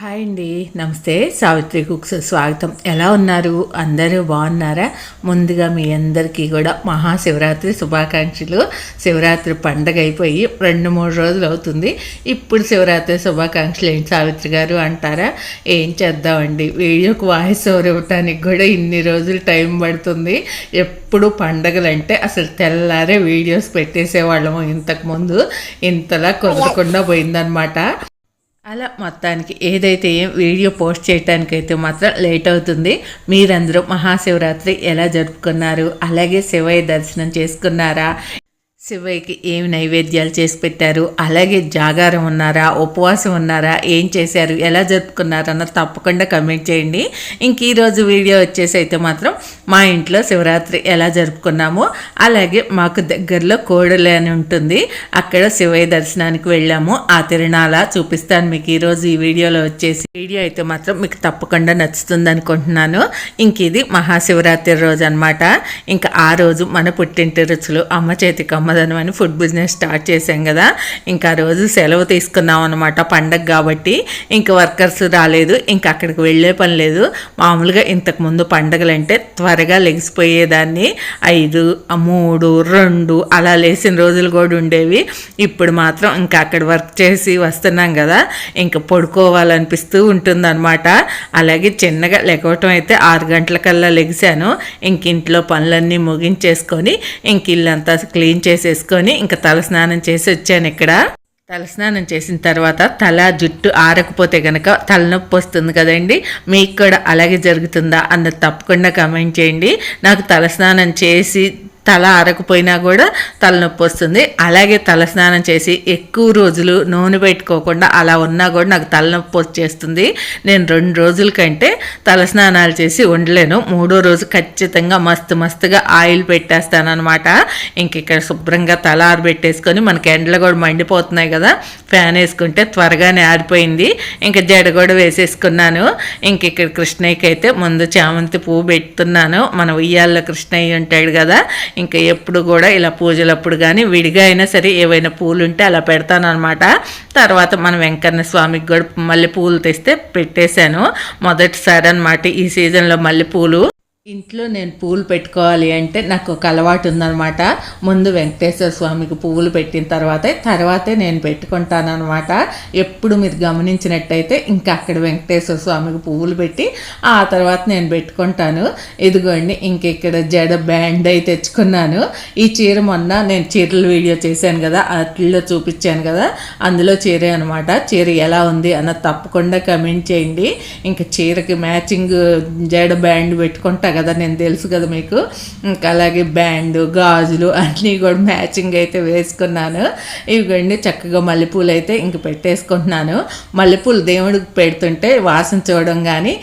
Hi అండి. నమస్తే. Savitri cooks స్వాగతం. ఎలా ఉన్నారు? అందరూ బాగున్నారా? ముందుగా మీ అందరికీ కూడా మహాశివరాత్రి శుభాకాంక్షలు. శివరాత్రి పండగ అయిపోయి రెండు మూడు రోజులు అవుతుంది. ఇప్పుడు శివరాత్రి శుభాకాంక్షలు ఏంటి సావిత్రి గారు అంటారా? ఏం చేద్దామండి? వీడియోకి వాయిస్ ఓవర్ ఇవ్వటానికి కూడా ఇన్ని రోజులు టైం పడుతుంది. ఎప్పుడు పండగలంటే అసలు తెల్లారే వీడియోస్ పెట్టేసేవాళ్ళము ఇంతకుముందు ఇంతలా కుదరకుండా పోయిందనమాట అలా మొత్తానికి ఏదైతే ఏం వీడియో పోస్ట్ చేయడానికైతే మాత్రం లేట్ అవుతుంది మీరందరూ మహాశివరాత్రి ఎలా జరుపుకున్నారు అలాగే శివయ్య దర్శనం చేసుకున్నారా శివయ్యకి ఏమి నైవేద్యాలు చేసి పెట్టారు? అలాగే జాగారం ఉన్నారా? ఉపవాసం ఉన్నారా? ఏం చేశారు? ఎలా జరుపుకున్నారన్న తప్పకుండా కమెంట్ చేయండి. ఇంక ఈరోజు వీడియో వచ్చేసి అయితే మాత్రం మా ఇంట్లో శివరాత్రి ఎలా జరుపుకున్నామో అలాగే మాకు దగ్గరలో కోడలే అని ఉంటుంది. అక్కడ శివయ్య దర్శనానికి వెళ్ళాము. ఆ తిరణాల చూపిస్తాను మీకు. ఈరోజు ఈ వీడియోలో వచ్చేసి వీడియో అయితే మాత్రం మీకు తప్పకుండా నచ్చుతుంది అనుకుంటున్నాను. ఇంక ఇది మహాశివరాత్రి రోజు అనమాట ఇంకా ఆ రోజు మన పుట్టింటి రుచులు అమ్మ చేతికి అమ్మ అని ఫుడ్ బిజినెస్ స్టార్ట్ చేశాం కదా. ఇంకా రోజు సెలవు తీసుకున్నాం అనమాట పండగ కాబట్టి. ఇంకా వర్కర్స్ రాలేదు ఇంకా అక్కడికి వెళ్ళే పని లేదు. మామూలుగా ఇంతకుముందు పండగలు అంటే త్వరగా లెగిసిపోయేదాన్ని. ఐదు మూడు రెండు అలా లేచిన రోజులు కూడా ఉండేవి. ఇప్పుడు మాత్రం ఇంకా అక్కడ వర్క్ చేసి వస్తున్నాం కదా. ఇంకా పడుకోవాలనిపిస్తూ ఉంటుందన్నమాట. అలాగే చిన్నగా లెగవటం అయితే ఆరు గంటలకల్లా లెగిసాను ఇంక ఇంట్లో పనులన్నీ ముగించేసుకొని ఇంక ఇల్లంతా క్లీన్ చేసి వేసేసుకొని ఇంకా తలస్నానం చేసి వచ్చాను ఇక్కడ. తలస్నానం చేసిన తర్వాత తల జుట్టు ఆరకపోతే కనుక తలనొప్పి వస్తుంది కదండి. మీకు కూడా అలాగే జరుగుతుందా అన్నది తప్పకుండా కమెంట్ చేయండి. నాకు తలస్నానం చేసి తల ఆరకపోయినా కూడా తలనొప్పి వస్తుంది. అలాగే తలస్నానం చేసి ఎక్కువ రోజులు నూనె పెట్టుకోకుండా అలా ఉన్నా కూడా నాకు తలనొప్పి వచ్చేస్తుంది. నేను రెండు రోజుల కంటే తలస్నానాలు చేసి ఉండలేను. మూడో రోజు ఖచ్చితంగా మస్తు మస్తుగా ఆయిల్ పెట్టేస్తాను అనమాట ఇంక ఇక్కడ శుభ్రంగా తల ఆరబెట్టేసుకొని మనకి ఎండలు కూడా మండిపోతున్నాయి కదా ఫ్యాన్ వేసుకుంటే త్వరగానే ఆరిపోయింది. ఇంకా జడ కూడా వేసేసుకున్నాను. ఇంక ఇక్కడ కృష్ణయ్యకి అయితే ముందు చామంతి పువ్వు పెడుతున్నాను మన ఉయ్యాల్లో కృష్ణయ్య ఉంటాడు కదా ఇంకా ఎప్పుడు కూడా ఇలా పూజలప్పుడు కానీ విడిగా అయినా సరే ఏవైనా పూలు ఉంటే అలా పెడతాను తర్వాత మన వెంకన్న స్వామికి కూడా మళ్ళీ పూలు తెస్తే పెట్టేశాను. మొదటిసారి అనమాట ఈ సీజన్లో మల్లె పూలు. ఇంట్లో నేను పువ్వులు పెట్టుకోవాలి అంటే నాకు ఒక అలవాటు ఉందనమాట ముందు వెంకటేశ్వర స్వామికి పువ్వులు పెట్టిన తర్వాతే తర్వాతే నేను పెట్టుకుంటాను అనమాట ఎప్పుడు మీరు గమనించినట్టయితే ఇంకా అక్కడ వెంకటేశ్వర స్వామికి పువ్వులు పెట్టి ఆ తర్వాత నేను పెట్టుకుంటాను. ఇదిగోండి ఇంక ఇక్కడ జడ బ్యాండ్ అయి తెచ్చుకున్నాను. ఈ చీర మొన్న నేను చీరల వీడియో చేశాను కదా అట్లలో చూపించాను కదా అందులో చీరే అనమాట చీర ఎలా ఉంది అన్న తప్పకుండా కమెంట్ చేయండి. ఇంకా చీరకి మ్యాచింగ్ జడ బ్యాండ్ పెట్టుకుంటాను కదా నేను తెలుసు కదా మీకు. ఇంకా అలాగే బ్యాండ్ గాజులు అన్నీ కూడా మ్యాచింగ్ అయితే వేసుకున్నాను. ఇవిగండి చక్కగా మల్లెపూలు అయితే ఇంక పెట్టేసుకుంటున్నాను. మల్లెపూలు దేవుడికి పెడుతుంటే వాసన చూడడం కానీ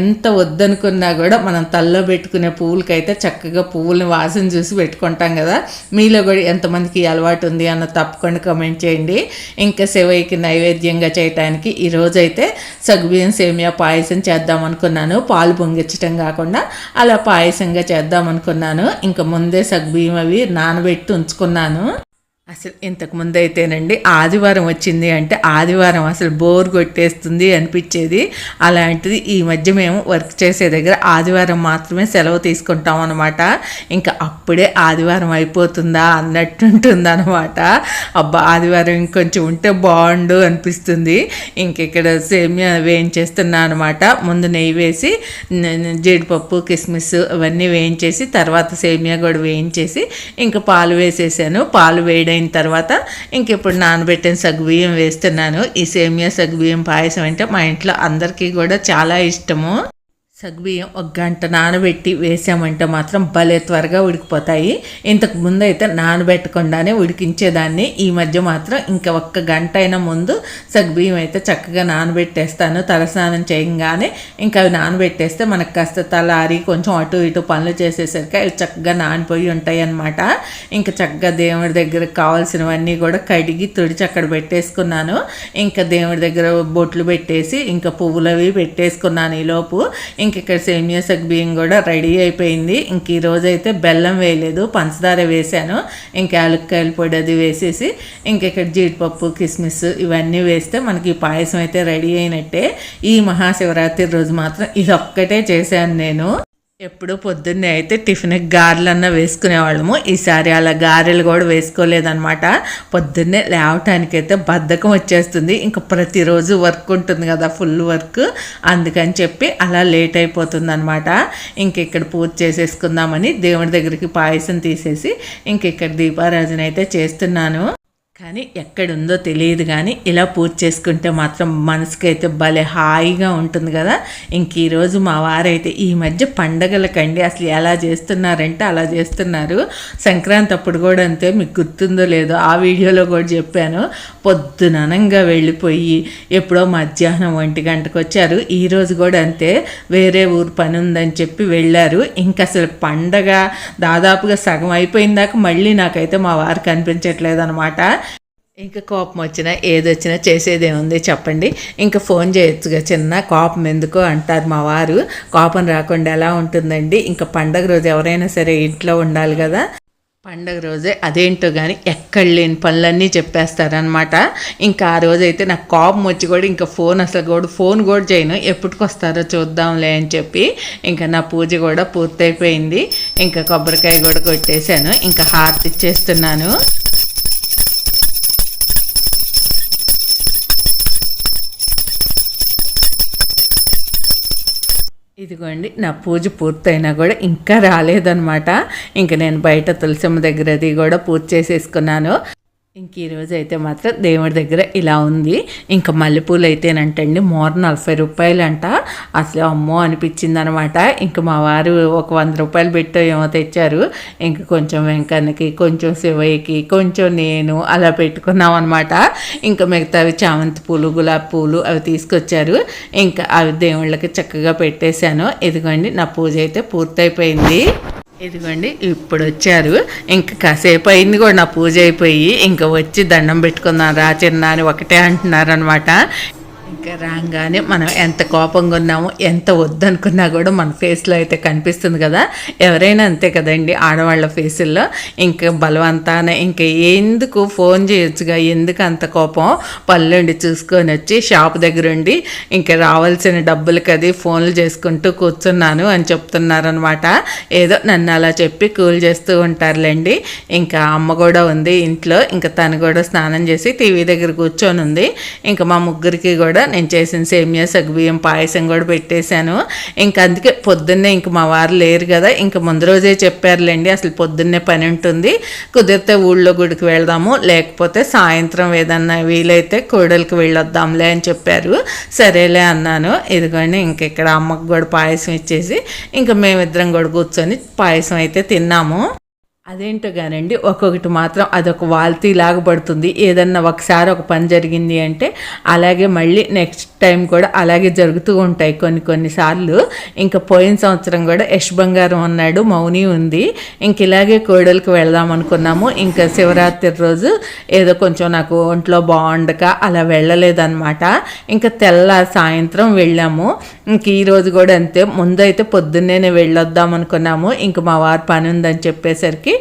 ఎంత వద్దనుకున్నా కూడా మనం తల్లో పెట్టుకునే పువ్వులకైతే చక్కగా పువ్వుల్ని వాసన చూసి పెట్టుకుంటాం కదా. మీలో కూడా ఎంతమందికి అలవాటు ఉంది అన్న తప్పకుండా కమెంట్ చేయండి. ఇంకా శివయ్యకి నైవేద్యంగా చేయటానికి ఈరోజైతే సగ్బియ్యం సేమియా పాయసం చేద్దాం అనుకున్నాను. పాలు పొంగించటం కాకుండా అలా పాయసంగా చేద్దాం అనుకున్నాను ఇంకా ముందే సగ్బియ్యం అవి నానబెట్టి ఉంచుకున్నాను. అసలు ఇంతకు ముందు అయితేనండి ఆదివారం వచ్చింది అంటే ఆదివారం అసలు బోర్ కొట్టేస్తుంది అనిపించేది. అలాంటిది ఈ మధ్య మేము వర్క్ చేసే దగ్గర ఆదివారం మాత్రమే సెలవు తీసుకుంటాం అనమాట ఇంకా అప్పుడే ఆదివారం అయిపోతుందా అన్నట్టుంటుంది అనమాట అబ్బా ఆదివారం ఇంకొంచెం ఉంటే బాగుండు అనిపిస్తుంది. ఇంక ఇక్కడ సేమియా వేయించేస్తున్నా అనమాట ముందు నెయ్యి వేసి జీడిపప్పు కిస్మిస్ అవన్నీ వేయించేసి తర్వాత సేమియా కూడా వేయించేసి ఇంకా పాలు వేసేసాను. పాలు వేయడం అయిన తర్వాత ఇంక ఇప్పుడు నానబెట్టిన సగ్గుబియ్యం వేస్తున్నాను. ఈ సేమియా సగ్గుబియ్యం పాయసం అంటే మా ఇంట్లో అందరికీ కూడా చాలా ఇష్టము. సగ్బియ్యం ఒక గంట నానబెట్టి వేసామంటే మాత్రం భలే త్వరగా ఉడికిపోతాయి. ఇంతకు ముందు అయితే నానబెట్టకుండానే ఉడికించేదాన్ని. ఈ మధ్య మాత్రం ఇంకా ఒక్క గంట అయినా ముందు సగ్బియ్యం అయితే చక్కగా నానబెట్టేస్తాను. తలస్నానం చేయగానే ఇంకా అవి నానబెట్టేస్తే మనకు కాస్త తలారి కొంచెం అటు ఇటు పనులు చేసేసరికి అవి చక్కగా నానిపోయి ఉంటాయి అన్నమాట ఇంకా చక్కగా దేవుడి దగ్గర కావాల్సినవన్నీ కూడా కడిగి తుడిచి అక్కడ పెట్టేసుకున్నాను. ఇంకా దేవుడి దగ్గర బొట్లు పెట్టేసి ఇంకా పువ్వులు అవి పెట్టేసుకున్నాను ఈలోపు. ఇంక ఇక్కడ సేమియా సగ్ బియ్యం కూడా రెడీ అయిపోయింది. ఇంక ఈరోజు అయితే బెల్లం వేయలేదు పంచదార వేసాను ఇంకా యాలక్కాయల పొడి అది వేసేసి ఇంక ఇక్కడ జీడిపప్పు కిస్మిస్ ఇవన్నీ వేస్తే మనకి పాయసం అయితే రెడీ అయినట్టే. ఈ మహాశివరాత్రి రోజు మాత్రం ఇది ఒక్కటే చేశాను నేను. ఎప్పుడూ పొద్దున్నే అయితే టిఫిన్కి గారెలన్నా వేసుకునేవాళ్ళము. ఈసారి అలా గారెలు కూడా వేసుకోలేదన్నమాట. పొద్దున్నే లేవటానికైతే బద్ధకం వచ్చేస్తుంది. ఇంకా ప్రతిరోజు వర్క్ ఉంటుంది కదా ఫుల్ వర్క్. అందుకని చెప్పి అలా లేట్ అయిపోతుంది అనమాట ఇంక ఇక్కడ పూజ చేసేసుకుందామని దేవుడి దగ్గరికి పాయసం తీసేసి ఇంక ఇక్కడ దీపారాజన అయితే చేస్తున్నాను. కానీ ఎక్కడుందో తెలియదు కానీ ఇలా పూజ చేసుకుంటే మాత్రం మనసుకైతే భలే హాయిగా ఉంటుంది కదా. ఇంక ఈరోజు మా వారైతే ఈ మధ్య పండగలకండి అసలు ఎలా చేస్తున్నారంటే అలా చేస్తున్నారు. సంక్రాంతి అప్పుడు కూడా అంతే మీకు గుర్తుందో లేదో ఆ వీడియోలో కూడా చెప్పాను. పొద్దుననంగా వెళ్ళిపోయి ఎప్పుడో మధ్యాహ్నం ఒంటి గంటకు వచ్చారు. ఈరోజు కూడా అంతే వేరే ఊరు పని ఉందని చెప్పి వెళ్ళారు. ఇంకా అసలు పండగ దాదాపుగా సగం అయిపోయిందాక మళ్ళీ నాకైతే మా వారు కనిపించట్లేదు అనమాట ఇంకా కోపం వచ్చినా ఏదొచ్చినా చేసేదేముంది చెప్పండి. ఇంకా ఫోన్ చేయొచ్చుగా చిన్న కోపం ఎందుకో అంటారు మా వారు. కోపం రాకుండా ఎలా ఉంటుందండి? ఇంకా పండగ రోజు ఎవరైనా సరే ఇంట్లో ఉండాలి కదా. పండగ రోజే అదేంటో కానీ ఎక్కడ లేని పనులన్నీ చెప్పేస్తారనమాట ఇంకా ఆ రోజైతే నాకు కోపం వచ్చి కూడా ఇంకా ఫోన్ అసలు కూడా ఫోన్ కూడా చేయను. ఎప్పటికొస్తారో చూద్దాంలే అని చెప్పి ఇంకా నా పూజ కూడా పూర్తయిపోయింది. ఇంకా కొబ్బరికాయ కూడా కొట్టేశాను. ఇంకా హార్ట్ ఇచ్చేస్తున్నాను. ఇదిగోండి నా పూజ పూర్తయినా కూడా ఇంకా రాలేదనమాట ఇంక నేను బయట తులసమ్మ దగ్గరది కూడా పూజ చేసేసుకున్నాను. ఇంక ఈరోజు అయితే మాత్రం దేవుడి దగ్గర ఇలా ఉంది. ఇంకా మల్లెపూలు అయితేనంటండి మోర్ నలభై రూపాయలు అంట అసలు అమ్మో అనిపించింది అనమాట ఇంకా మా వారు ఒక వంద రూపాయలు పెట్టో ఏమో తెచ్చారు. ఇంకా కొంచెం వెంకన్నకి కొంచెం శివయ్యకి కొంచెం నేను అలా పెట్టుకున్నాం అనమాట. ఇంకా మిగతావి చామంతి పూలు గులాబీ పూలు అవి తీసుకొచ్చారు. ఇంకా అవి దేవుళ్ళకి చక్కగా పెట్టేశాను. ఇదిగోండి నా పూజ అయితే పూర్తయిపోయింది. ఇదిగోండి ఇప్పుడు వచ్చారు. ఇంకా కాసేపు అయింది కూడా నా పూజ అయిపోయి ఇంకా వచ్చి దండం పెట్టుకుందాం రా చిన్న అని ఒకటే అంటున్నారనమాట ఇంకా రాగానే మనం ఎంత కోపంగా ఉన్నామో ఎంత వద్దనుకున్నా కూడా మన ఫేస్లో అయితే కనిపిస్తుంది కదా. ఎవరైనా అంతే కదండి ఆడవాళ్ళ ఫేసుల్లో. ఇంకా బలవంతాన ఇంకా ఎందుకు ఫోన్ చేయొచ్చుగా ఎందుకు అంత కోపం? పళ్ళుండి చూసుకొని వచ్చి షాప్ దగ్గర ఉండి ఇంకా రావాల్సిన డబ్బులకి అది ఫోన్లు చేసుకుంటూ కూర్చున్నాను అని చెప్తున్నారనమాట. ఏదో నన్ను అలా చెప్పి కూల్ చేస్తూ ఉంటారులేండి. ఇంకా అమ్మ కూడా ఉంది ఇంట్లో. ఇంకా తను కూడా స్నానం చేసి టీవీ దగ్గర కూర్చొని ఉంది ఇంకా మా ముగ్గురికి కూడా నేను చేసిన సేమియా సగ్బియ్యం పాయసం కూడా పెట్టేశాను. ఇంకా అందుకే పొద్దున్నే ఇంక మా వారు లేరు కదా ఇంకా ముందు రోజే చెప్పారులేండి అసలు పొద్దున్నే పని ఉంటుంది. కుదిరితే ఊళ్ళో గుడికి వెళ్దాము లేకపోతే సాయంత్రం ఏదన్నా వీలైతే కోడలికి వెళ్ళొద్దాంలే అని చెప్పారు. సరేలే అన్నాను. ఇదిగోండి ఇంక ఇక్కడ అమ్మకు కూడా పాయసం ఇచ్చేసి ఇంకా మేమిద్దరం కూడా కూర్చొని పాయసం అయితే తిన్నాము. అదేంటో కానండి ఒక్కొక్కటి మాత్రం అదొక వాల్తీ లాగా పడుతుంది. ఏదన్నా ఒకసారి ఒక పని జరిగింది అంటే అలాగే మళ్ళీ నెక్స్ట్ టైం కూడా అలాగే జరుగుతూ ఉంటాయి కొన్ని కొన్నిసార్లు ఇంకా పోయిన సంవత్సరం కూడా యశ్ బంగారం ఉన్నాడు మౌని ఉంది. ఇంక ఇలాగే కోడలికి వెళ్దాం అనుకున్నాము. ఇంకా శివరాత్రి రోజు ఏదో కొంచెం నాకు ఒంట్లో బాగుండక అలా వెళ్ళలేదన్నమాట. ఇంకా తెల్ల సాయంత్రం వెళ్ళాము. ఇంక ఈరోజు కూడా అంతే. ముందైతే పొద్దున్నేనే వెళ్ళొద్దాం అనుకున్నాము ఇంక మా వారు పని ఉందని చెప్పేసరికి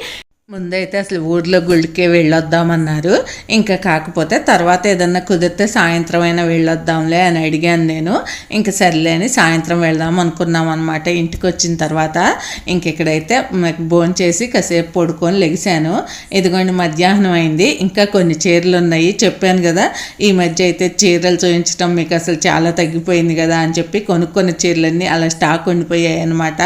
ముందైతే అసలు ఊర్లో గుడికే వెళ్ళొద్దామన్నారు. ఇంకా కాకపోతే తర్వాత ఏదన్నా కుదిరితే సాయంత్రం అయినా వెళ్ళొద్దాంలే అని అడిగాను నేను. ఇంకా సర్లే అని సాయంత్రం వెళ్దాం అనుకున్నాం అనమాట ఇంటికి వచ్చిన తర్వాత ఇంక ఇక్కడైతే భోజనం చేసి కాసేపు పడుకొని లెగిశాను. ఇదిగోండి మధ్యాహ్నం అయింది. ఇంకా కొన్ని చీరలు ఉన్నాయి. చెప్పాను కదా ఈ మధ్య అయితే చీరలు చూపించడం మీకు అసలు చాలా తగ్గిపోయింది కదా అని చెప్పి కొనుక్కున్న చీరలన్నీ అలా స్టాక్ ఉండిపోయాయి అనమాట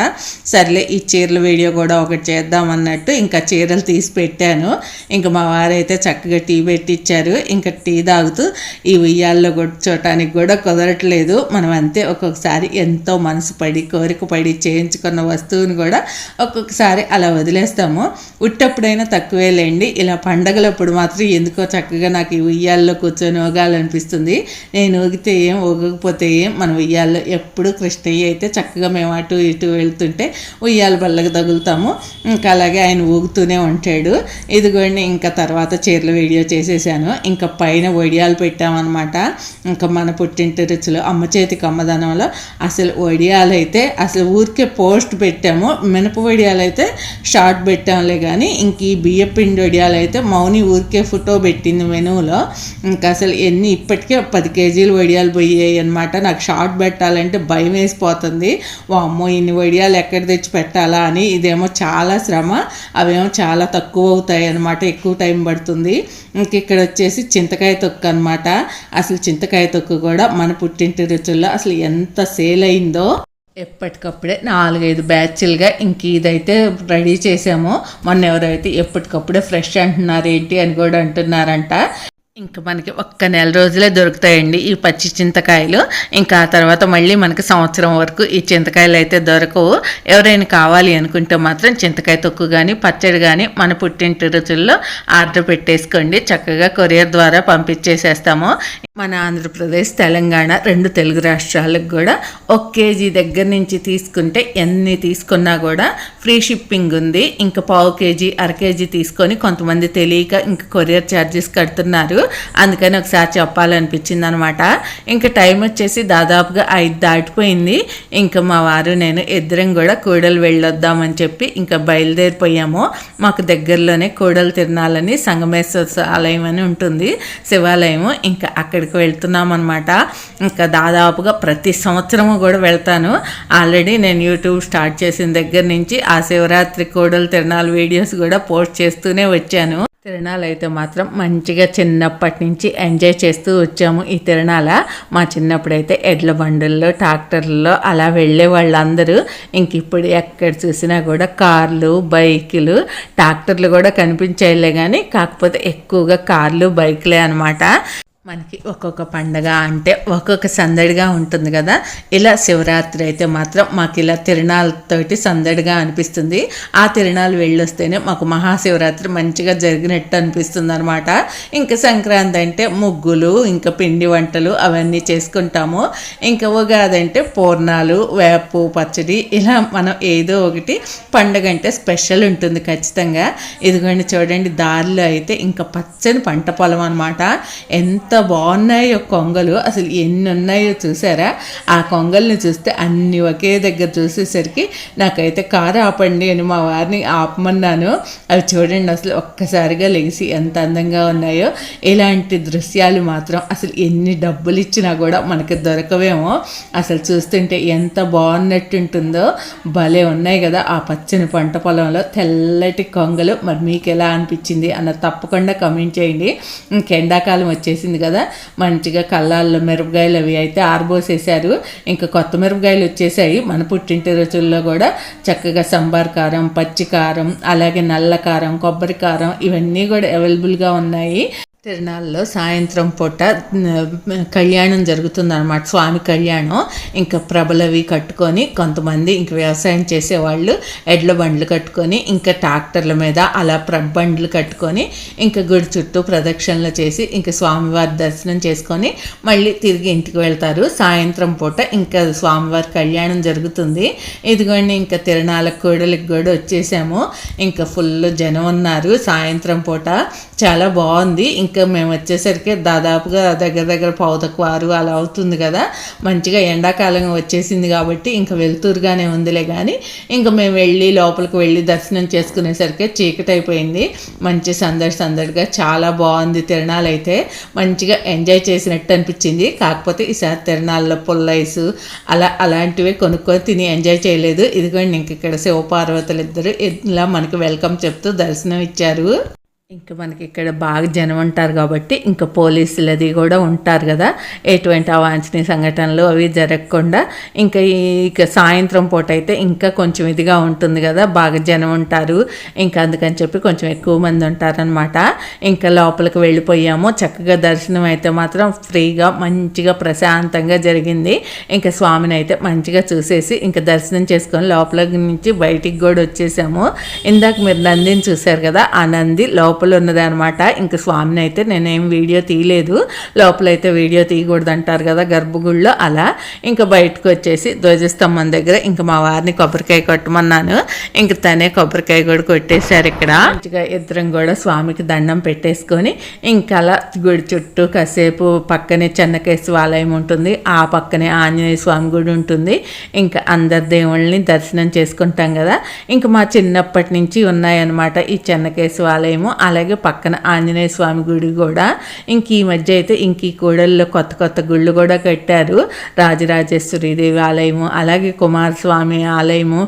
సర్లే ఈ చీరల వీడియో కూడా ఒకటి చేద్దాం అన్నట్టు ఇంకా చీర చీరలు తీసి పెట్టాను. ఇంకా మా వారైతే చక్కగా టీ పెట్టించారు ఇంకా టీ తాగుతూ ఈ ఉయ్యాల్లో కూర్చోటానికి కూడా కుదరట్లేదు. మనం అంతే ఒక్కొక్కసారి ఎంతో మనసు పడి కోరిక పడి చేయించుకున్న వస్తువుని కూడా ఒక్కొక్కసారి అలా వదిలేస్తాము. ఉట్టప్పుడైనా తక్కువే లేండి. ఇలా పండగలప్పుడు మాత్రం ఎందుకో చక్కగా నాకు ఈ ఉయ్యాల్లో కూర్చొని ఊగాలనిపిస్తుంది. నేను ఊగితే ఏం ఊగకపోతే ఏం మన ఉయ్యాల్లో ఎప్పుడు కృష్ణయ్య అయితే చక్కగా మేము అటు ఇటు వెళ్తుంటే ఉయ్యాల బల్లకు తగులుతాము. ఇంకా అలాగే ఆయన ఊగుతూనే ఉంటాడు. ఇదిగోండి ఇంకా తర్వాత చీరల వీడియో చేసేసాను. ఇంకా పైన వడియాలు పెట్టామన్నమాట. ఇంకా మన పుట్టింటి రుచులు అమ్మ చేతికి అమ్మదనంలో అసలు వడియాలు అయితే అసలు ఊరికే పోస్ట్ పెట్టాము. మినప వడియాలు అయితే షార్ట్ పెట్టాంలే కానీ ఇంక ఈ బియ్య పిండి వడియాలు అయితే మౌని ఊరికే ఫోటో పెట్టింది మెనూలో ఇంకా అసలు ఎన్ని ఇప్పటికే పది కేజీలు వడియాలు పోయాయి అనమాట నాకు షార్ట్ పెట్టాలంటే భయం వేసిపోతుంది. అమ్మో ఇన్ని వడియాలు ఎక్కడ తెచ్చి పెట్టాలా అని. ఇదేమో చాలా శ్రమ. అవేమో చాలా చాలా తక్కువ అవుతాయి అనమాట ఎక్కువ టైం పడుతుంది. ఇంక ఇక్కడ వచ్చేసి చింతకాయ తొక్కు అనమాట అసలు చింతకాయ తొక్కు కూడా మన పుట్టింటి రుచుల్లో అసలు ఎంత సేల్ అయిందో. ఎప్పటికప్పుడే నాలుగైదు బ్యాచ్లుగా ఇంక ఇదైతే రెడీ చేసాము. మొన్న ఎవరైతే ఎప్పటికప్పుడే ఫ్రెష్ అంటున్నారు ఏంటి అని కూడా అంటున్నారంట. ఇంకా మనకి ఒక్క నెల రోజులే దొరుకుతాయండి ఈ పచ్చి చింతకాయలు. ఇంకా ఆ తర్వాత మళ్ళీ మనకి సంవత్సరం వరకు ఈ చింతకాయలు అయితే దొరకవు. ఎవరైనా కావాలి అనుకుంటే మాత్రం చింతకాయ తొక్కు కానీ పచ్చడి కానీ మన పుట్టింటి రుచుల్లో ఆర్డర్ పెట్టేసుకోండి. చక్కగా కొరియర్ ద్వారా పంపించేసేస్తాము. మన ఆంధ్రప్రదేశ్ తెలంగాణ రెండు తెలుగు రాష్ట్రాలకు కూడా ఒక కేజీ దగ్గర నుంచి తీసుకుంటే ఎన్ని తీసుకున్నా కూడా ఫ్రీ షిప్పింగ్ ఉంది. ఇంకా పావు కేజీ అర కేజీ తీసుకొని కొంతమంది తెలియక ఇంకా కొరియర్ ఛార్జెస్ కడుతున్నారు. అందుకని ఒకసారి చెప్పాలనిపించింది అనమాట ఇంకా టైం వచ్చేసి దాదాపుగా ఐదు దాటిపోయింది. ఇంకా మా వారు నేను ఇద్దరం కూడా కూడలు వెళ్ళొద్దామని చెప్పి ఇంకా బయలుదేరిపోయాము. మాకు దగ్గరలోనే కూడలు తిరణాలని సంగమేశ్వర ఆలయం అని ఉంటుంది శివాలయము. ఇంకా అక్కడికి వెళ్తున్నాం అనమాట ఇంకా దాదాపుగా ప్రతి సంవత్సరము కూడా వెళ్తాను. ఆల్రెడీ నేను యూట్యూబ్ స్టార్ట్ చేసిన దగ్గర నుంచి ఆ శివరాత్రి కూడలు తిరణాలు వీడియోస్ కూడా పోస్ట్ చేస్తూనే వచ్చాను. తిరణాలు అయితే మాత్రం మంచిగా చిన్నప్పటి నుంచి ఎంజాయ్ చేస్తూ వచ్చాము ఈ తిరణాల. మా చిన్నప్పుడైతే ఎడ్ల బండుల్లో ట్రాక్టర్లలో అలా వెళ్ళే వాళ్ళందరూ. ఇంక ఇప్పుడు ఎక్కడ చూసినా కూడా కార్లు బైకులు ట్రాక్టర్లు కూడా కనిపించాయిలే కానీ కాకపోతే ఎక్కువగా కార్లు బైకులే అనమాట మనకి ఒక్కొక్క పండగ అంటే ఒక్కొక్క సందడిగా ఉంటుంది కదా. ఇలా శివరాత్రి అయితే మాత్రం మాకు ఇలా తిరణాలతోటి సందడిగా అనిపిస్తుంది. ఆ తిరణాలు వెళ్ళొస్తేనే మాకు మహాశివరాత్రి మంచిగా జరిగినట్టు అనిపిస్తుంది అనమాట ఇంకా సంక్రాంతి అంటే ముగ్గులు ఇంకా పిండి వంటలు అవన్నీ చేసుకుంటాము. ఇంకా ఉగాది అంటే పూర్ణాలు వేపు పచ్చడి ఇలా మనం ఏదో ఒకటి పండగ అంటే స్పెషల్ ఉంటుంది ఖచ్చితంగా. ఇదిగోండి చూడండి దారిలో అయితే ఇంకా పచ్చని పంట పొలం అనమాట ఎంత ఎంత బాగున్నాయో కొంగలు? అసలు ఎన్ని ఉన్నాయో చూసారా? ఆ కొంగల్ని చూస్తే అన్ని ఒకే దగ్గర చూసేసరికి నాకైతే కారు ఆపండి అని మా వారిని ఆపమన్నాను. అవి చూడండి అసలు ఒక్కసారిగా లెగిసి ఎంత అందంగా ఉన్నాయో. ఇలాంటి దృశ్యాలు మాత్రం అసలు ఎన్ని డబ్బులు ఇచ్చినా కూడా మనకి దొరకవేమో. అసలు చూస్తుంటే ఎంత బాగున్నట్టుంటుందో భలే ఉన్నాయి కదా ఆ పచ్చని పంట పొలంలో తెల్లటి కొంగలు. మరి మీకు ఎలా అనిపించింది అన్న తప్పకుండా కమెంట్ చేయండి. ఇంకెండాకాలం వచ్చేసింది కదా? మంచిగా కళ్ళాల్లో మిరపకాయలు అవి అయితే ఆరబోసేసారు ఇంకా కొత్త మిరపకాయలు వచ్చేసాయి. మన పుట్టింటి రుచుల్లో కూడా చక్కగా సంబార్ కారం పచ్చి కారం అలాగే నల్ల కారం కొబ్బరి కారం ఇవన్నీ కూడా అవైలబుల్గా ఉన్నాయి. తిరునాళ్ళలో సాయంత్రం పూట కళ్యాణం జరుగుతుందన్నమాట. స్వామి కళ్యాణం. ఇంకా ప్రభలవి కట్టుకొని కొంతమంది ఇంక వ్యవసాయం చేసేవాళ్ళు ఎడ్ల బండ్లు కట్టుకొని ఇంకా ట్రాక్టర్ల మీద అలా బండ్లు కట్టుకొని ఇంకా గుడి చుట్టూ ప్రదక్షిణలు చేసి ఇంకా స్వామివారి దర్శనం చేసుకొని మళ్ళీ తిరిగి ఇంటికి వెళ్తారు. సాయంత్రం పూట ఇంకా స్వామివారి కళ్యాణం జరుగుతుంది. ఇదిగోండి ఇంకా తిరణాల కూడలికి కూడా వచ్చేసాము. ఇంకా ఫుల్ జనం ఉన్నారు. సాయంత్రం పూట చాలా బాగుంది. ఇంకా మేము వచ్చేసరికి దాదాపుగా దగ్గర దగ్గర పావుతక్కువ ఆరు అలా అవుతుంది కదా. మంచిగా ఎండాకాలం వచ్చేసింది కాబట్టి ఇంకా వెలుతురుగానే ఉందిలే కానీ ఇంకా మేము వెళ్ళి లోపలికి వెళ్ళి దర్శనం చేసుకునేసరికి చీకటి అయిపోయింది. మంచి సందడి సందడిగా చాలా బాగుంది తిరణాలు అయితే మంచిగా ఎంజాయ్ చేసినట్టు అనిపించింది. కాకపోతే ఈసారి తిరణాల్లో పుల్లైస్ అలా అలాంటివి కొనుక్కొని తిని ఎంజాయ్ చేయలేదు. ఇదిగోండి ఇంక ఇక్కడ శివపార్వతులు ఇద్దరు ఇలా మనకు వెల్కమ్ చెప్తూ దర్శనం ఇచ్చారు ఇంకా మనకి ఇక్కడ బాగా జనం ఉంటారు కాబట్టి ఇంకా పోలీసులు అది కూడా ఉంటారు కదా. ఎటువంటి అవాంఛనీయ సంఘటనలు అవి జరగకుండా ఇంకా ఇక సాయంత్రం పూట అయితే ఇంకా కొంచెం ఇదిగా ఉంటుంది కదా. బాగా జనం ఉంటారు. ఇంకా అందుకని చెప్పి కొంచెం ఎక్కువ మంది ఉంటారనమాట ఇంకా లోపలికి వెళ్ళిపోయాము. చక్కగా దర్శనం అయితే మాత్రం ఫ్రీగా మంచిగా ప్రశాంతంగా జరిగింది. ఇంకా స్వామిని అయితే మంచిగా చూసేసి ఇంకా దర్శనం చేసుకొని లోపల నుంచి బయటికి కూడా వచ్చేసాము. ఇందాక మీరు నందిని చూశారు కదా ఆ నంది లోపల లోపల ఉన్నది అనమాట ఇంకా స్వామిని అయితే నేనేం వీడియో తీయలేదు. లోపలైతే వీడియో తీయకూడదు అంటారు కదా గర్భగుడిలో అలా. ఇంకా బయటకు వచ్చేసి ధ్వజస్తంభం దగ్గర ఇంకా మా వారిని కొబ్బరికాయ కొట్టమన్నాను. ఇంకా తనే కొబ్బరికాయ కూడా కొట్టేశారు ఇక్కడ. మంచిగా ఇద్దరం కూడా స్వామికి దండం పెట్టేసుకొని ఇంకా అలా గుడి చుట్టూ కాసేపు పక్కనే చెన్నకేశ్వర ఆలయం ఉంటుంది. ఆ పక్కనే ఆంజనేయ స్వామి గుడి ఉంటుంది. ఇంకా అందరి దేవుళ్ళని దర్శనం చేసుకుంటాం కదా. ఇంకా మా చిన్నప్పటి నుంచి ఉన్నాయన్నమాట ఈ చెన్నకేశ్వ ఆలయము. అలాగే పక్కన ఆంజనేయ స్వామి గుడి కూడా. ఇంక ఈ మధ్య అయితే ఇంక ఈ కూడల్లో కొత్త కొత్త గుళ్ళు కూడా కట్టారు. రాజరాజేశ్వరి దేవి ఆలయము అలాగే కుమారస్వామి ఆలయము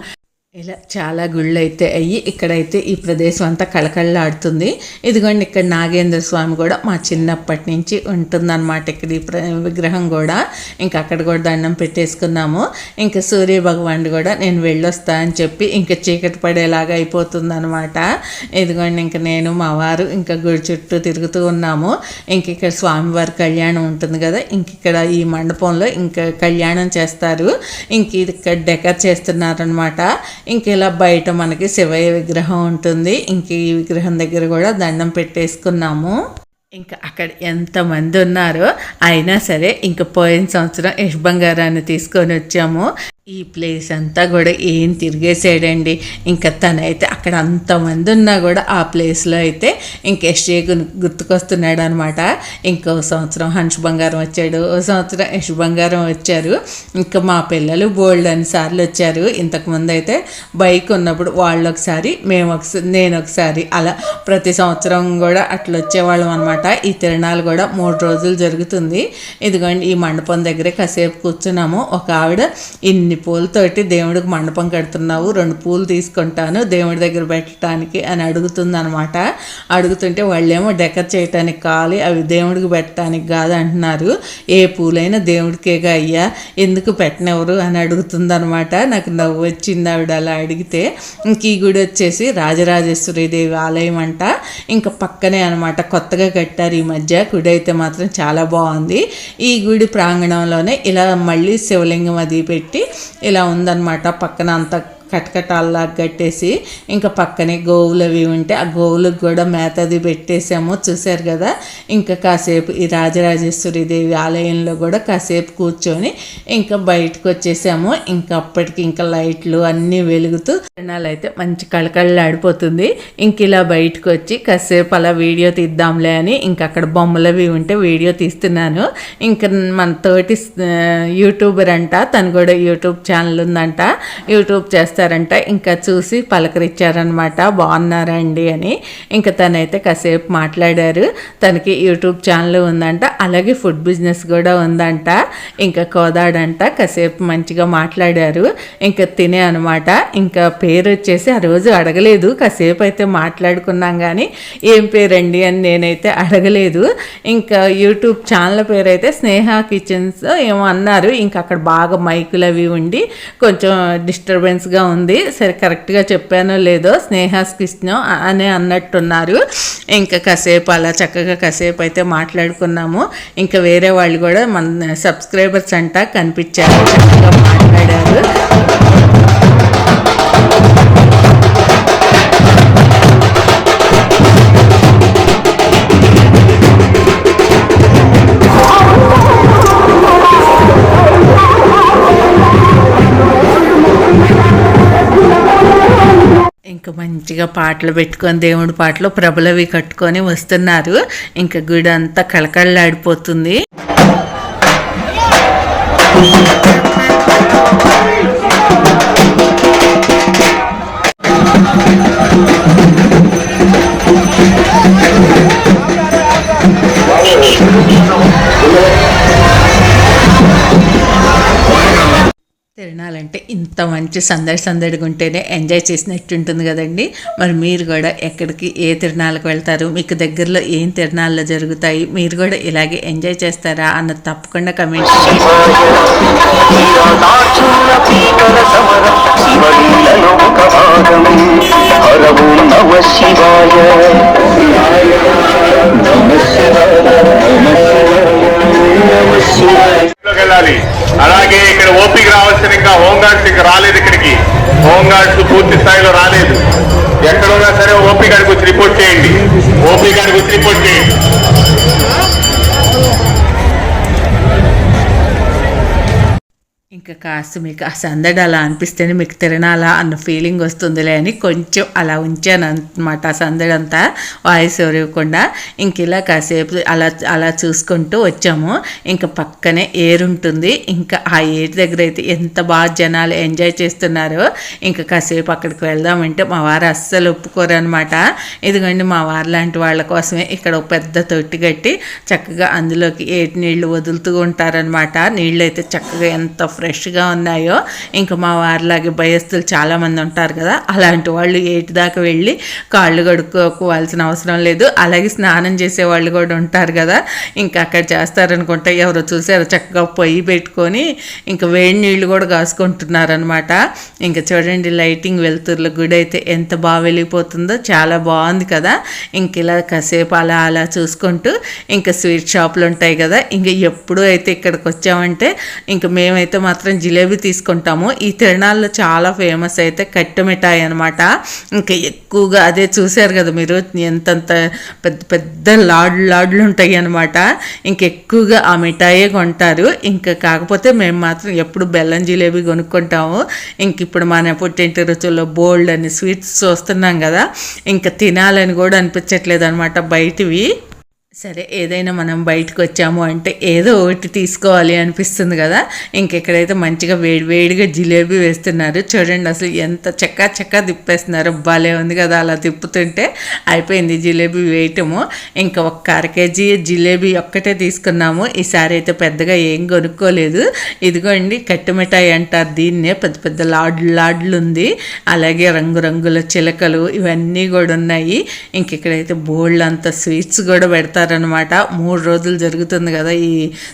ఇలా చాలా గుళ్ళు అయితే అయ్యి ఇక్కడైతే ఈ ప్రదేశం అంతా కళకళలాడుతుంది. ఇదిగోండి ఇక్కడ నాగేంద్ర స్వామి కూడా మా చిన్నప్పటి నుంచి ఉంటుందన్నమాట ఇక్కడ ఈ ప్ర విగ్రహం కూడా. ఇంకా అక్కడ కూడా దండం పెట్టేసుకున్నాము. ఇంకా సూర్య భగవాన్ కూడా నేను వెళ్ళొస్తా అని చెప్పి ఇంకా చీకటి పడేలాగా అయిపోతుందన్నమాట. ఇదిగోండి ఇంకా నేను మా వారు ఇంకా గుడి చుట్టూ తిరుగుతూ ఉన్నాము. ఇంక ఇక్కడ స్వామివారి కళ్యాణం ఉంటుంది కదా ఇంక ఇక్కడ ఈ మండపంలో ఇంకా కళ్యాణం చేస్తారు. ఇంక ఇది ఇక్కడ డెకర్ చేస్తున్నారనమాట ఇంక ఇలా బయట మనకి శివయ్య విగ్రహం ఉంటుంది. ఇంక ఈ విగ్రహం దగ్గర కూడా దండం పెట్టేసుకున్నాము. ఇంకా అక్కడ ఎంతమంది ఉన్నారో అయినా సరే ఇంకా పోయిన సంవత్సరం యశ్ బంగారాన్ని తీసుకొని వచ్చాము. ఈ ప్లేస్ అంతా కూడా ఏం తిరిగేసాడండి ఇంకా తనైతే అక్కడ అంతమంది ఉన్నా కూడా ఆ ప్లేస్లో అయితే ఇంకా యశ్ఏ గుర్తుకొస్తున్నాడు అనమాట ఇంకో సంవత్సరం హంష్ బంగారం వచ్చాడు. ఓ సంవత్సరం యష్ బంగారం వచ్చారు. ఇంకా మా పిల్లలు బోల్డ్ అని సార్లు వచ్చారు. ఇంతకుముందు అయితే బైక్ ఉన్నప్పుడు వాళ్ళు ఒకసారి మేము ఒకసారి నేను ఒకసారి అలా ప్రతి సంవత్సరం కూడా అట్లా వచ్చేవాళ్ళం అనమాట ఈ తిరణాలు కూడా మూడు రోజులు జరుగుతుంది. ఇదిగోండి ఈ మండపం దగ్గరే కాసేపు కూర్చున్నాము. ఒక ఆవిడ ఇన్ని పూలతోటి దేవుడికి మండపం కడుతున్నావు? రెండు పూలు తీసుకుంటాను దేవుడి దగ్గర పెట్టడానికి అని అడుగుతుంది అనమాట అడుగుతుంటే వాళ్ళేమో డెకర్ చేయటానికి కావాలి అవి దేవుడికి పెట్టడానికి కాదు అంటున్నారు. ఏ పూలైనా దేవుడికేగా అయ్యా ఎందుకు పెట్టనెవరు అని అడుగుతుంది అనమాట నాకు నవ్వు వచ్చింది ఆవిడ అలా అడిగితే. ఇంక ఈ గుడి వచ్చేసి రాజరాజేశ్వరి దేవి ఆలయం అంట. ఇంకా పక్కనే అనమాట కొత్తగా కట్టారు ఈ మధ్య. గుడి అయితే మాత్రం చాలా బాగుంది. ఈ గుడి ప్రాంగణంలోనే ఇలా మళ్ళీ శివలింగం అది పెట్టి ఇలా ఉందన్నమాట పక్కన అంత కటకటాల్లా కట్టేసి ఇంకా పక్కనే గోవులు అవి ఉంటే ఆ గోవులకు కూడా మేత అది పెట్టేసాము చూశారు కదా? ఇంకా కాసేపు ఈ రాజరాజేశ్వరి దేవి ఆలయంలో కూడా కాసేపు కూర్చొని ఇంకా బయటకు వచ్చేసాము. ఇంకా అప్పటికి ఇంకా లైట్లు అన్నీ వెలుగుతూ జనాలు అయితే మంచి కళకళలాడిపోతుంది. ఇంక ఇలా బయటకు వచ్చి కాసేపు అలా వీడియో తీద్దాంలే అని ఇంకా అక్కడ బొమ్మలు అవి ఉంటే వీడియో తీస్తున్నాను. ఇంకా మన తోటి యూట్యూబర్ అంట తను కూడా యూట్యూబ్ ఛానల్ ఉందంట. యూట్యూబ్ చేస్తా చేస్తారంట. ఇంకా చూసి పలకరించారనమాట. బాగున్నారండి అని. ఇంకా తనైతే కాసేపు మాట్లాడారు. తనకి యూట్యూబ్ ఛానల్ ఉందంట. అలాగే ఫుడ్ బిజినెస్ కూడా ఉందంట. ఇంకా కోదాడంట. కాసేపు మంచిగా మాట్లాడారు. ఇంకా తినే అనమాట. ఇంకా పేరు వచ్చేసి ఆ రోజు అడగలేదు. కాసేపు అయితే మాట్లాడుకున్నాం కానీ ఏం పేరండి అని నేనైతే అడగలేదు. ఇంకా యూట్యూబ్ ఛానల్ పేరు అయితే స్నేహ కిచెన్స్ ఏమో అన్నారు. ఇంకా అక్కడ బాగా మైకులు అవి ఉండి కొంచెం డిస్టర్బెన్స్గా ఉంది. సరే కరెక్ట్గా చెప్పానో లేదో స్నేహాస్ కృష్ణ అని అన్నట్టున్నారు. ఇంకా కాసేపు అలా చక్కగా కాసేపు అయితే మాట్లాడుకున్నాము. ఇంకా వేరే వాళ్ళు కూడా మన సబ్స్క్రైబర్స్ అంట కనిపించారు. చక్కగా మాట్లాడారు. ఇంకా మంచిగా పాటలు పెట్టుకొని దేవుడి పాటలు ప్రభలవి కట్టుకొని వస్తున్నారు. ఇంకా గుడి అంతా కళకళలాడిపోతుంది. తిరణాలంటే ఇంత మంచి సందడి సందడిగా ఉంటేనే ఎంజాయ్ చేసినట్టు ఉంటుంది కదండి. మరి మీరు కూడా ఎక్కడికి ఏ తిరణాలకు వెళ్తారు మీకు దగ్గరలో ఏం తిరణాల్లో జరుగుతాయి మీరు కూడా ఇలాగే ఎంజాయ్ చేస్తారా అన్నది తప్పకుండా కమెంట్ వెళ్ళాలి అలాగే ఇక్కడ ఓపిక రావాల్సిన ఇంకా హోంగార్డ్స్ ఇంకా రాలేదు ఇక్కడికి. హోంగార్డ్స్ పూర్తి స్థాయిలో రాలేదు. ఎక్కడ ఉన్నా సరే ఓపీ గారికి వచ్చి రిపోర్ట్ చేయండి. ఓపీ గారికి వచ్చి రిపోర్ట్ చేయండి. ఇంకా కాస్త మీకు ఆ సందడి అలా అనిపిస్తేనే మీకు తిరణాలా అన్న ఫీలింగ్ వస్తుందిలే అని కొంచెం అలా ఉంచాను అనమాట ఆ సందడి అంతా వాయిస్ ఇవ్వకుండా ఇంక ఇలా కాసేపు అలా అలా చూసుకుంటూ వచ్చాము. ఇంకా పక్కనే ఏర్ ఉంటుంది ఇంకా ఆ ఏర్ దగ్గర అయితే ఎంత బాగా జనాలు ఎంజాయ్ చేస్తున్నారో. ఇంకా కాసేపు అక్కడికి వెళ్దామంటే మా వారు అస్సలు ఒప్పుకోరు అనమాట ఇదిగోండి మా వారు లాంటి వాళ్ళ కోసమే ఇక్కడ ఒక పెద్ద తొట్టి కట్టి చక్కగా అందులోకి ఏటి నీళ్ళు వదులుతూ ఉంటారనమాట నీళ్ళు అయితే చక్కగా ఎంత ఫ్రెష్ ఫ్రెష్గా ఉన్నాయో ఇంకా మా వారిలాగే భయస్తులు చాలామంది ఉంటారు కదా అలాంటి వాళ్ళు ఏటి దాకా వెళ్ళి కాళ్ళు కడుక్కోవాల్సిన అవసరం లేదు. అలాగే స్నానం చేసే వాళ్ళు కూడా ఉంటారు కదా ఇంకా అక్కడ చేస్తారనుకుంటే ఎవరో చూసారో చక్కగా పొయ్యి పెట్టుకొని ఇంకా వేడి నీళ్ళు కూడా కాసుకుంటున్నారనమాట ఇంకా చూడండి లైటింగ్ వెలుతుర్ల గుడి అయితే ఎంత బాగా వెళ్ళిపోతుందో చాలా బాగుంది కదా. ఇంక ఇలా కాసేపు అలా అలా చూసుకుంటూ ఇంకా స్వీట్ షాపులు ఉంటాయి కదా ఇంకా ఎప్పుడు అయితే ఇక్కడికి వచ్చామంటే ఇంకా మేమైతే మాత్రం మాత్రం జిలేబీ తీసుకుంటాము. ఈ తిరణాల్లో చాలా ఫేమస్ అయితే కట్టె మిఠాయి అనమాట ఇంకా ఎక్కువగా అదే చూశారు కదా మీరు ఎంతంత పెద్ద పెద్ద లాడ్లు లాడ్లు ఉంటాయి అనమాట ఇంకెక్కువగా ఆ మిఠాయే కొంటారు. ఇంకా కాకపోతే మేము మాత్రం ఎప్పుడు బెల్లం జిలేబీ కొనుక్కుంటాము. ఇంక ఇప్పుడు మన పుట్టింటి రుచుల్లో బోల్డ్ అని స్వీట్స్ చూస్తున్నాం కదా ఇంకా తినాలని కూడా అనిపించట్లేదు అనమాట బయటివి. సరే ఏదైనా మనం బయటకు వచ్చాము అంటే ఏదో ఒకటి తీసుకోవాలి అనిపిస్తుంది కదా. ఇంకెక్కడైతే మంచిగా వేడి వేడిగా జిలేబీ వేస్తున్నారు చూడండి అసలు ఎంత చెక్క చెక్క తిప్పేస్తున్నారు. భలే ఉంది కదా అలా తిప్పుతుంటే అయిపోయింది జిలేబీ వేయటము. ఇంకా ఒక అర కేజీ జిలేబీ ఒక్కటే తీసుకున్నాము. ఈసారి అయితే పెద్దగా ఏం కొనుక్కోలేదు. ఇదిగోండి కట్టుమిఠాయి అంటారు దీన్నే. పెద్ద పెద్ద లాడ్లు లాడ్లు ఉంది అలాగే రంగురంగుల చిలకలు ఇవన్నీ కూడా ఉన్నాయి. ఇంకెక్కడైతే బోల్డ్ అంత స్వీట్స్ కూడా పెడతారు చేస్తారనమాట మూడు రోజులు జరుగుతుంది కదా ఈ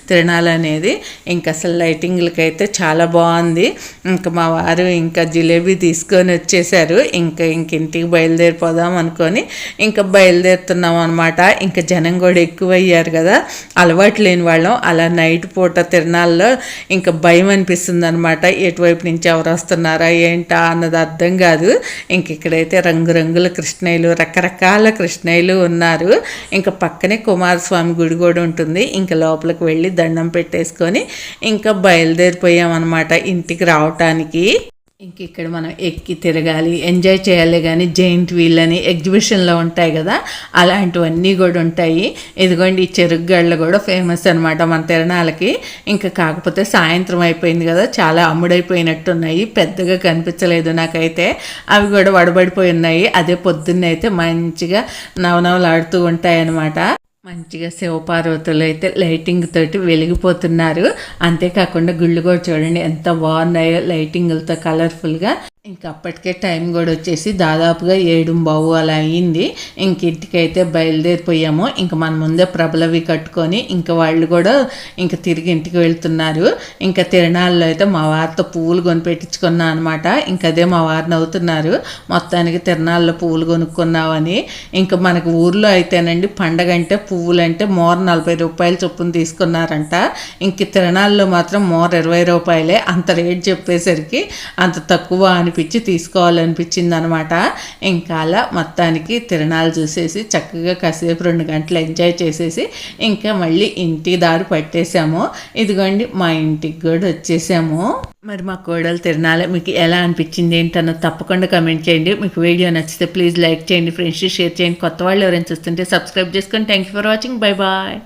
తిరణాలు అనేది. ఇంకా అసలు లైటింగ్లకి అయితే చాలా బాగుంది. ఇంకా మా వారు ఇంకా జిలేబీ తీసుకొని వచ్చేసారు. ఇంకా ఇంక ఇంటికి బయలుదేరిపోదాం అనుకొని ఇంకా బయలుదేరుతున్నాం అనమాట ఇంకా జనం కూడా ఎక్కువ అయ్యారు కదా. అలవాటు లేని వాళ్ళం. అలా నైట్ పూట తిరణాల్లో ఇంకా భయం అనిపిస్తుంది అనమాట ఎటువైపు నుంచి ఎవరు వస్తున్నారా ఏంటా అన్నది అర్థం కాదు. ఇంక ఇక్కడైతే రంగురంగుల కృష్ణయ్యలు రకరకాల కృష్ణయ్యలు ఉన్నారు. ఇంకా పక్కనే కుమారస్వామి గుడి కూడా ఉంటుంది. ఇంకా లోపలికి వెళ్ళి దండం పెట్టేసుకొని ఇంకా బయలుదేరిపోయామన్నమాట ఇంటికి రావటానికి. ఇంక ఇక్కడ మనం ఎక్కి తిరగాలి ఎంజాయ్ చేయాలి కానీ జైంట్ వీల్ అని ఎగ్జిబిషన్లో ఉంటాయి కదా అలాంటివన్నీ కూడా ఉంటాయి. ఇదిగోండి ఈ చెరుగ్గళ్ళు కూడా ఫేమస్ అనమాట మన తిరణాలకి. ఇంకా కాకపోతే సాయంత్రం అయిపోయింది కదా చాలా అమ్ముడైపోయినట్టున్నాయి. పెద్దగా కనిపించలేదు నాకైతే. అవి కూడా వడబడిపోయి ఉన్నాయి. అదే పొద్దున్న అయితే మంచిగా నవనవలాడుతూ ఉంటాయి అన్నమాట మంచిగా శివపార్వతులు అయితే లైటింగ్ తోటి వెలిగిపోతున్నారు. అంతేకాకుండా గుళ్ళు కూడా చూడండి ఎంత బాగున్నాయో లైటింగ్లతో కలర్ఫుల్గా ఇంక అప్పటికే టైం కూడా వచ్చేసి దాదాపుగా ఏడు బావు అలా అయ్యింది. ఇంక ఇంటికైతే బయలుదేరిపోయాము. ఇంక మన ముందే ప్రభలవి కట్టుకొని ఇంకా వాళ్ళు కూడా ఇంక తిరిగి ఇంటికి వెళ్తున్నారు. ఇంకా తిరణాల్లో అయితే మా వారితో పువ్వులు కొని పెట్టించుకున్నా అనమాట ఇంక అదే మా వారిని అవుతున్నారు. మొత్తానికి తిరణాల్లో పువ్వులు కొనుక్కున్నామని. ఇంకా మనకు ఊర్లో అయితేనండి పండగ అంటే పువ్వులు అంటే మోర నలభై రూపాయలు చొప్పున తీసుకున్నారంట. ఇంక తిరణాల్లో మాత్రం మోర ఇరవై రూపాయలే. అంత రేట్ చెప్పేసరికి అంత తక్కువ అని అనిపించి తీసుకోవాలనిపించింది అనమాట ఇంకా అలా మొత్తానికి తిరణాలు చూసేసి చక్కగా కాసేపు రెండు గంటలు ఎంజాయ్ చేసేసి ఇంకా మళ్ళీ ఇంటి దారి పట్టేశాము. ఇదిగోండి మా ఇంటికి కూడా వచ్చేసాము. మరి మా కోడలు తిరణాలే మీకు ఎలా అనిపించింది ఏంటన్న తప్పకుండా కమెంట్ చేయండి. మీకు వీడియో నచ్చితే ప్లీజ్ లైక్ చేయండి ఫ్రెండ్స్ షేర్ చేయండి. కొత్త వాళ్ళు ఎవరైనా చూస్తుంటే సబ్స్క్రైబ్ చేసుకొని thank you for watching. Bye bye.